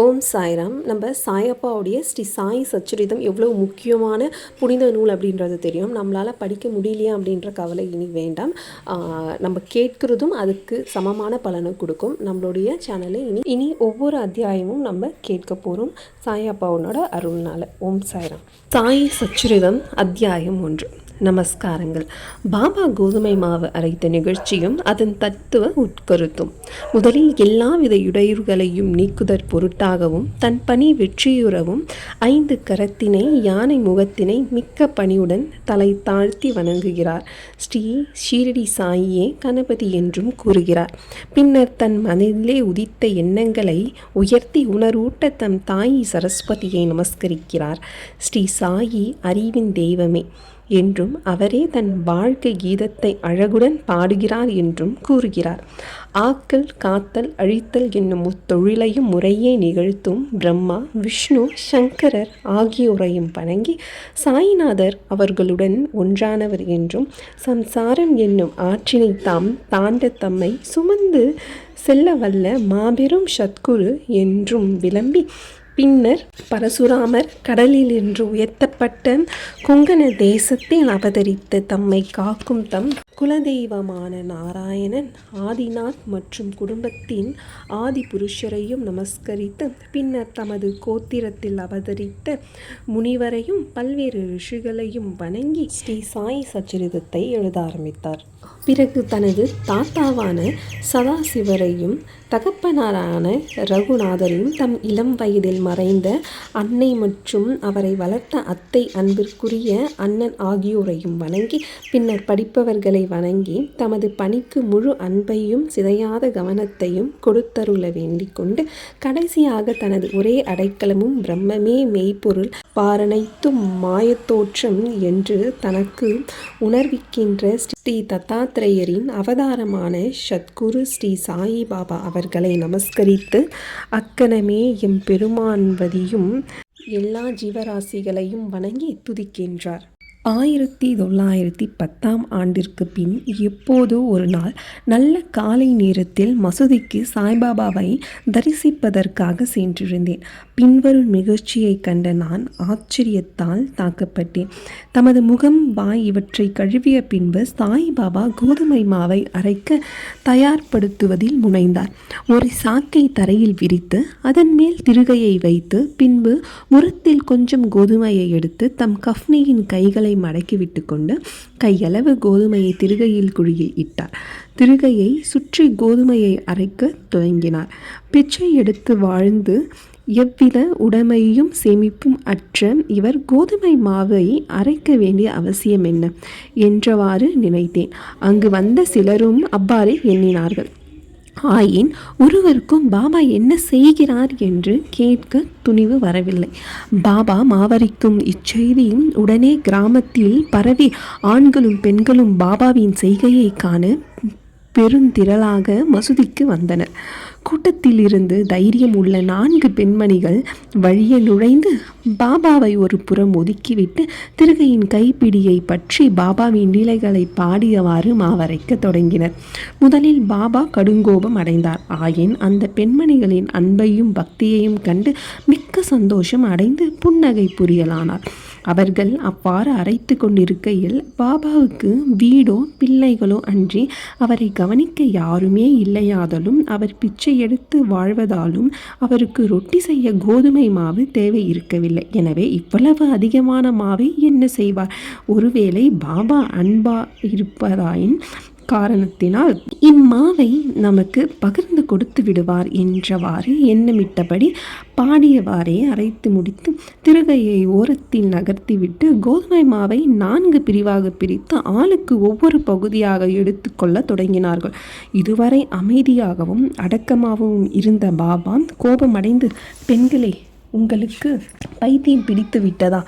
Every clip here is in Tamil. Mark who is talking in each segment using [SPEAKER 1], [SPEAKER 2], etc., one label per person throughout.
[SPEAKER 1] ஓம் சாய்ராம். நம்ம சாயப்பாவுடைய ஸ்ரீ சாய் சச்சரிதம் எவ்வளோ முக்கியமான புனித நூல் அப்படின்றது தெரியும். நம்மளால் படிக்க முடியலையா அப்படின்ற கவலை இனி வேண்டாம். நம்ம கேட்குறதும் அதுக்கு சமமான பலனை கொடுக்கும். நம்மளுடைய சேனலை இனி இனி ஒவ்வொரு அத்தியாயமும் நம்ம கேட்க போகிறோம் சாயப்பாவோட அருள்னால ஓம் சாய்ராம். சாய் சச்சுரிதம் அத்தியாயம் ஒன்று. நமஸ்காரங்கள். பாபா கோதுமை மாவு அரைத்த நிகழ்ச்சியும் அதன் தத்துவ உட்கருத்தும். முதலில் எல்லாவித இடையூறுகளையும் நீக்குதற் பொருட்டாகவும் தன் பணி வெற்றியுறவும் ஐந்து கரத்தினை யானை முகத்தினை மிக்க பணியுடன் தலை தாழ்த்தி வணங்குகிறார். ஸ்ரீ ஷீரடி சாயியே கணபதி என்றும் கூறுகிறார். பின்னர் தன் மனதிலே உதித்த எண்ணங்களை உயர்த்தி உணர்வூட்ட தம் தாயி சரஸ்வதியை நமஸ்கரிக்கிறார். ஸ்ரீ சாயி அறிவின் தெய்வமே. என்றும் அவரே தன் வாழ்க்கை கீதத்தை அழகுடன் பாடுகிறார் என்றும் கூறுகிறார். ஆக்கல் காத்தல் அழித்தல் என்னும் முத்தொழிலையும் முறையே நிகழ்த்தும் பிரம்மா விஷ்ணு சங்கரர் ஆகியோரையும் வணங்கி சாய்நாதர் அவர்களுடன் ஒன்றானவர் என்றும் சம்சாரம் என்னும் ஆற்றினை தாம் தாண்ட தம்மை சுமந்து செல்ல வல்ல மாபெரும் சத்குரு என்றும் விளம்பி பின்னர் பரசுராமர் கடலில் என்று உயர்த்தப்பட்ட கொங்கண தேசத்தில் அவதரித்து தம்மை காக்கும் தம் குலதெய்வமான நாராயணன் ஆதிநாத் மற்றும் குடும்பத்தின் ஆதி புருஷரையும் நமஸ்கரித்து பின்னர் தமது கோத்திரத்தில் அவதரித்த முனிவரையும் பல்வேறு ரிஷிகளையும் வணங்கி ஸ்ரீ சாய் சச்சரிதத்தை எழுத ஆரம்பித்தார். பிறகு தனது தாத்தாவான சதாசிவரையும் தகப்பனாரான ரகுநாதரையும் தம் இளம் வயதில் மறைந்த அன்னை மற்றும் அவரை வளர்த்த அத்தை அன்பிற்குரிய அண்ணன் ஆகியோரையும் வணங்கி பின்னர் படிப்பவர்களை வணங்கி தமது பணிக்கு முழு அன்பையும் சிதையாத கவனத்தையும் கொடுத்தருள வேண்டிக் கொண்டு கடைசியாக தனது ஒரே அடைக்கலமும் பிரம்மமே மெய்ப்பொருள் பாரனைத்தும் மாயத்தோற்றம் என்று தனக்கு உணர்விக்கின்ற ஸ்ரீ தத்தா தத்தாத்திரேயரின் அவதாரமான சத்குரு ஸ்ரீ சாயி பாபா அவர்களை நமஸ்கரித்து அக்கணமே எம் பெருமான்வதியும் எல்லா ஜீவராசிகளையும் வணங்கி துதிக்கின்றார். ஆயிரத்தி தொள்ளாயிரத்தி பத்தாம் ஆண்டிற்கு பின் எப்போதோ ஒரு நாள் நல்ல காலை நேரத்தில் மசூதிக்கு சாய்பாபாவை தரிசிப்பதற்காக சென்றிருந்தேன். பின்வரும் நிகழ்ச்சியை கண்ட நான் ஆச்சரியத்தால் தாக்கப்பட்டேன். தமது முகம் வாய் இவற்றை கழுவிய பின்பு சாய்பாபா கோதுமை மாவை அரைக்க தயார்படுத்துவதில் முனைந்தார். ஒரு சாக்கை தரையில் விரித்து அதன் மேல் திருகையை வைத்து பின்பு முரத்தில் கொஞ்சம் கோதுமையை எடுத்து தம் கஃப்னியின் கைகளை மடக்கிவிட்டு கொண்டு கையளவு கோதுமையை திருகையில் குழியில் இட்டார். திருகையை சுற்றி கோதுமையை அரைக்க துவங்கினார். பிச்சை எடுத்து வாழ்ந்து எவ்வித உடைமையும் சேமிப்பும் அற்ற இவர் கோதுமை மாவை அரைக்க வேண்டிய அவசியம் என்ன என்றவாறு நினைத்தேன். அங்கு வந்த சிலரும் அவ்வாறே எண்ணினார்கள். ஆயின் ஒருவருக்கும் பாபா என்ன செய்கிறார் என்று கேட்க துணிவு வரவில்லை. பாபா மாவரிக்கும் இச்செய்தியும் உடனே கிராமத்தில் பரவி ஆண்களும் பெண்களும் பாபாவின் செய்கையை காண பெருந்திரளாக மசூதிக்கு வந்தனர். கூட்டத்தில் இருந்து தைரியம் உள்ள நான்கு பெண்மணிகள் வழியே நுழைந்து பாபாவை ஒரு புறம் ஒதுக்கிவிட்டு திருகையின் கைப்பிடியை பற்றி பாபாவின் நிலைகளை பாடியவாறு மாவரைக்க தொடங்கினர். முதலில் பாபா கடுங்கோபம் அடைந்தார். ஆயின் அந்த பெண்மணிகளின் அன்பையும் பக்தியையும் கண்டு மிக்க சந்தோஷம் அடைந்து புன்னகை புரியலானார். அவர்கள் அவ்வாறு அரைத்து கொண்டிருக்கையில் பாபாவுக்கு வீடோ பிள்ளைகளோ அன்றி அவரை கவனிக்க யாருமே இல்லையாதலும் அவர் பிச்சை எடுத்து வாழ்வதாலும் அவருக்கு ரொட்டி செய்ய கோதுமை மாவு தேவை இருக்கவில்லை. எனவே இவ்வளவு அதிகமான மாவை என்ன செய்வார்? ஒருவேளை பாபா அன்பா இருப்பதாயின் காரணத்தினால் இம்மாவை நமக்கு பகிர்ந்து கொடுத்து விடுவார் என்றவாறு எண்ணமிட்டபடி பாடியவாறே அரைத்து முடித்து திருகையை ஓரத்தில் நகர்த்திவிட்டு கோதுமை மாவை நான்கு பிரிவாக பிரித்து ஆளுக்கு ஒவ்வொரு பகுதியாக எடுத்துக்கொள்ள தொடங்கினார்கள். இதுவரை அமைதியாகவும் அடக்கமாகவும் இருந்த பாபா கோபமடைந்து பெண்களே உங்களுக்கு பைத்தியம் பிடித்து விட்டதா?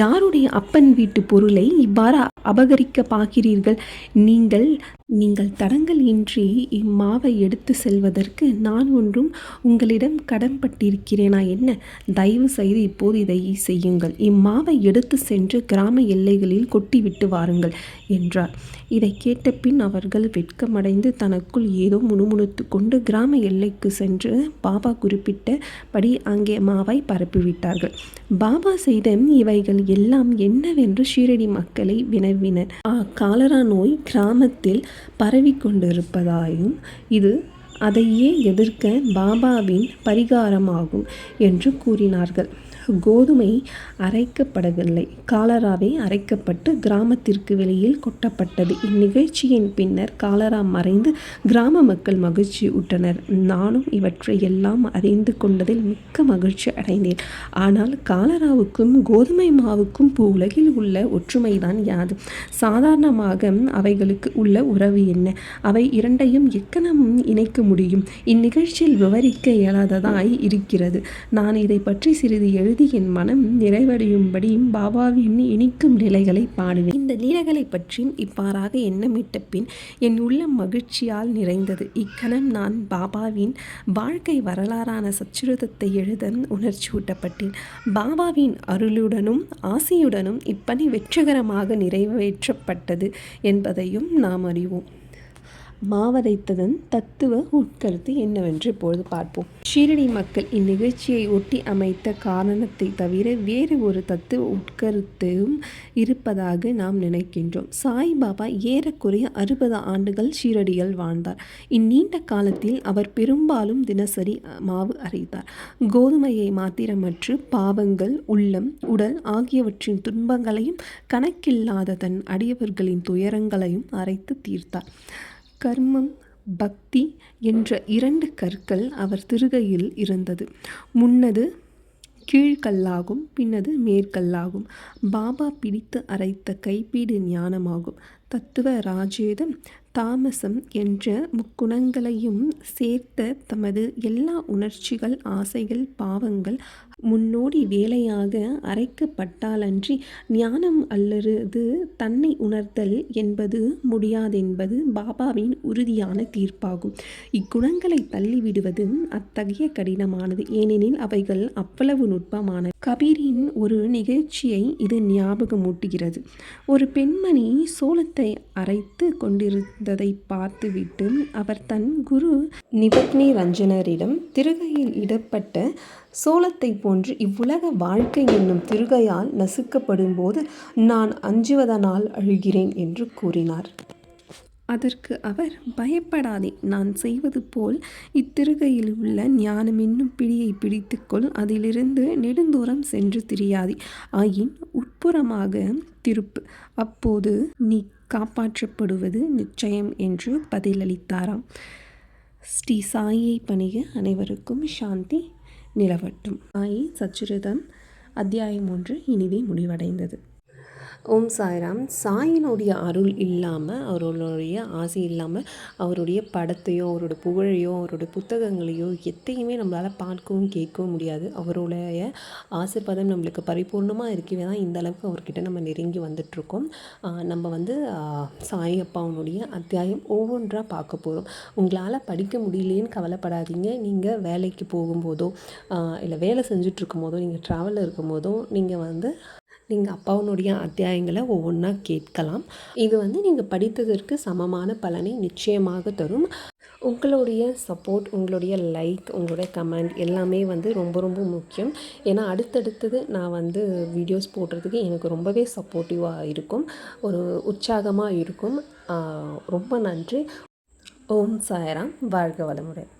[SPEAKER 1] யாருடைய அப்பன் வீட்டு பொருளை இவ்வாறு அபகரிக்க பார்க்கிறீர்கள் நீங்கள் நீங்கள் தடங்கல் இன்றி இம்மாவை எடுத்து செல்வதற்கு நான் ஒன்றும் உங்களிடம் கடன்பட்டிருக்கிறேனா என்ன? தயவு செய்து இப்போது இதை செய்யுங்கள். இம்மாவை எடுத்து சென்று கிராம எல்லைகளில் கொட்டிவிட்டு வாருங்கள் என்றார். இதை கேட்ட பின் அவர்கள் வெட்கமடைந்து தனக்குள் ஏதோ முணுமுணுத்து கொண்டு கிராம எல்லைக்கு சென்று பாபா குறிப்பிட்டபடி அங்கே மாவை பரப்பிவிட்டார்கள். பாபா செய்த இவைகள் எல்லாம் என்னவென்று ஷீரடி மக்களை வினவினர் ஆ காலரா நோய் கிராமத்தில் பரவிக்கொண்டிருப்பதாயும் இது அதையே எதிர்க்க பாபாவின் பரிகாரமாகும் என்று கூறினார்கள். கோதுமை அரைக்கப்படவில்லை. காலராவே அரைக்கப்பட்டு கிராமத்திற்கு வெளியில் கொட்டப்பட்டது. இந்நிகழ்ச்சியின் பின்னர் காலரா மறைந்து கிராம மக்கள் மகிழ்ச்சி உட்டனர் நானும் இவற்றை எல்லாம் அறிந்து கொண்டதில் மிக்க மகிழ்ச்சி அடைந்தேன். ஆனால் காலராவுக்கும் கோதுமை மாவுக்கும் உலகில் உள்ள ஒற்றுமைதான் யாது? சாதாரணமாக அவைகளுக்கு உள்ள உறவு என்ன? அவை இரண்டையும் எக்கணம் இணைக்க முடியும்? இந்நிகழ்ச்சியில் விவரிக்க இயலாததாய் இருக்கிறது. நான் இதை பற்றி சிறிது எழுதி என் மனம் நிறைவடையும்படி பாபாவின் இனிக்கும் நிலைகளை பாடுவேன். இந்த லீலைகளை பற்றி இவ்வாறாக எண்ணமிட்ட பின் என் உள்ளம் மகிழ்ச்சியால் நிறைந்தது. இக்கணம் நான் பாபாவின் வாழ்க்கை வரலாறான சச்சுருதத்தை எழுத உணர்ச்சியூட்டப்பட்டேன். பாபாவின் அருளுடனும் ஆசையுடனும் இப்பணி வெற்றிகரமாக நிறைவேற்றப்பட்டது என்பதையும் நாம் அறிவோம். மாவரைத்ததன் தத்துவ உட்கருத்து என்னவென்று இப்பொழுது பார்ப்போம். ஷீரடி மக்கள் இந்நிகழ்ச்சியை ஒட்டி அமைத்த காரணத்தை தவிர வேறு ஒரு தத்துவ உட்கருத்தும் இருப்பதாக நாம் நினைக்கின்றோம். சாய்பாபா ஏறக்குறைய அறுபது ஆண்டுகள் ஷீரடியில் வாழ்ந்தார். இந்நீண்ட காலத்தில் அவர் பெரும்பாலும் தினசரி மாவு அரைத்தார். கோதுமையை மாத்திரமற்று பாவங்கள் உள்ளம் உடல் ஆகியவற்றின் துன்பங்களையும் கணக்கில்லாத தன் அடியவர்களின் துயரங்களையும் அரைத்து தீர்த்தார். கர்மம் பக்தி என்ற இரண்டு கற்கள் அவர் திருகையில் இருந்தது. முன்னது கீழ்கல்லாகும் பின்னது மேற்கல்லாகும். பாபா பிடித்து அரைத்த கைப்பீடு ஞானமாகும். தத்துவ ராஜேதம் தாமசம் என்ற முக்குணங்களையும் சேர்த்த தமது எல்லா உணர்ச்சிகள் ஆசைகள் பாவங்கள் முன்னோடி வேலையாக அரைக்கப்பட்டாலன்றி ஞானம் அல்லது தன்னை உணர்தல் என்பது முடியாதென்பது பாபாவின் உறுதியான தீர்ப்பாகும். இக்குணங்களை தள்ளிவிடுவது அத்தகைய கடினமானது. ஏனெனில் அவைகள் அவ்வளவு நுட்பமான கபீரின் ஒரு நிகழ்ச்சியை இது ஞாபகமூட்டுகிறது. ஒரு பெண்மணி சோளத்தை அரைத்து கொண்டிருந்ததை பார்த்துவிட்டு அவர் தன் குரு நிபக்னி ரஞ்சனரிடம் திருகையில் இடப்பட்ட சோளத்தை போன்று இவ்வுலக வாழ்க்கை என்னும் திருகையால் நசுக்கப்படும் போது நான் அஞ்சுவதனால் அழுகிறேன் என்று கூறினார். அதற்கு அவர் பயப்படாதே நான் செய்வது போல் இத்திருகையில் உள்ள ஞானம் என்னும் பிடியை பிடித்துக்கொள் அதிலிருந்து நெடுந்தூரம் சென்று திரியாதி. ஆயின் உட்புறமாக திருப்பு. அப்போது நீ காப்பாற்றப்படுவது நிச்சயம் என்று பதிலளித்தாராம். ஸ்ரீ சாயை பணிக அனைவருக்கும் சாந்தி. நிலவட்டும். ஆயி சச்சுரிதம் அத்தியாயம் ஒன்று இனிதே முடிவடைந்தது. ஓம் சாய்ராம். சாயினுடைய அருள் இல்லாமல் அவருடைய ஆசை இல்லாமல் அவருடைய படத்தையோ அவரோட புகழையோ அவருடைய புத்தகங்களையோ எத்தையுமே நம்மளால் பார்க்கவும் கேட்கவும் முடியாது. அவருடைய ஆசிர்வாதம் நம்மளுக்கு பரிபூர்ணமாக இருக்கவே தான் இந்த அளவுக்கு அவர்கிட்ட நம்ம நெருங்கி வந்துட்ருக்கோம் நம்ம வந்து சாய் அப்பாவுடைய அத்தியாயம் ஒவ்வொன்றாக பார்க்க போகிறோம் உங்களால் படிக்க முடியலேன்னு கவலைப்படாதீங்க. நீங்கள் வேலைக்கு போகும்போதோ இல்லை வேலை செஞ்சுட்ருக்கும் போதோ நீங்கள் ட்ராவலில் இருக்கும் போதோ நீங்கள் வந்து நீங்கள் அப்பாவினுடைய அத்தியாயங்களை ஒவ்வொன்றா கேட்கலாம். இது வந்து நீங்கள் படித்ததற்கு சமமான பலனை நிச்சயமாக தரும். உங்களுடைய சப்போர்ட் உங்களுடைய லைக் உங்களுடைய கமெண்ட் எல்லாமே வந்து ரொம்ப ரொம்ப முக்கியம். ஏன்னா அடுத்தடுத்தது நான் வந்து வீடியோஸ் போடுறதுக்கு எனக்கு ரொம்பவே சப்போர்ட்டிவாக இருக்கும். ஒரு உற்சாகமாக இருக்கும். ரொம்ப நன்றி. ஓம் சாயராம். வாழ்க வளமுடன்.